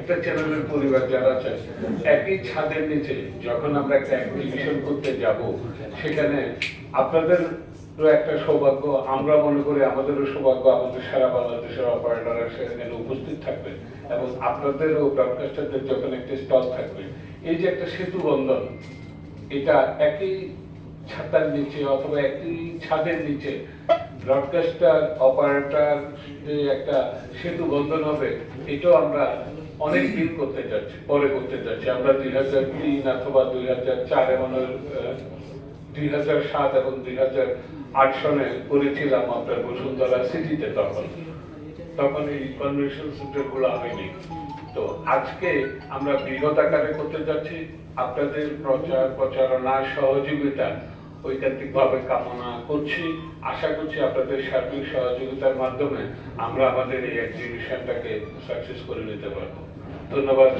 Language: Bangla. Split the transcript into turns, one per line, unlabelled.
একটা চ্যানেলের পরিবার যারা একই ছাদের নিচে যখন আমরা একটা করতে যাব, সেখানে আপনাদের একটা সৌভাগ্য, আমরা মনে করি আমাদেরও সৌভাগ্য, আমাদের সারা বাংলাদেশের সেখানে উপস্থিত থাকবে এবং আপনাদেরও ব্রডকাস্টারদের যখন একটা স্টল থাকবে। এই যে একটা সেতু বন্ধন, এটা একই ছাতার নিচে অথবা একই ছাদের নিচে ব্রডকাস্টার অপারেটর যে একটা সেতু বন্ধন হবে, এটাও আমরা অনেক দিন করতে যাচ্ছি, পরে করতে যাচ্ছি। আমরা দুই হাজার তিন অথবা দুই হাজার চার এমন দুই হাজার সাত এবং দুই হাজার আট সনে করেছিলাম আপনার বসুন্ধরা সিটিতে তখন। তখন এই কনভেনশন সেন্টারগুলো হয়নি তো আজকে আমরা বৃহৎ আকারে করতে যাচ্ছি। আপনাদের প্রচার প্রচারণা সহযোগিতা ঐকান্তিক ভাবে কামনা করছি। আশা করছি আপনাদের সার্বিক সহযোগিতার মাধ্যমে আমরা আমাদের এই এক্সিবিশনটাকে সাকসেস করে নিতে পারব। ধন্যবাদ।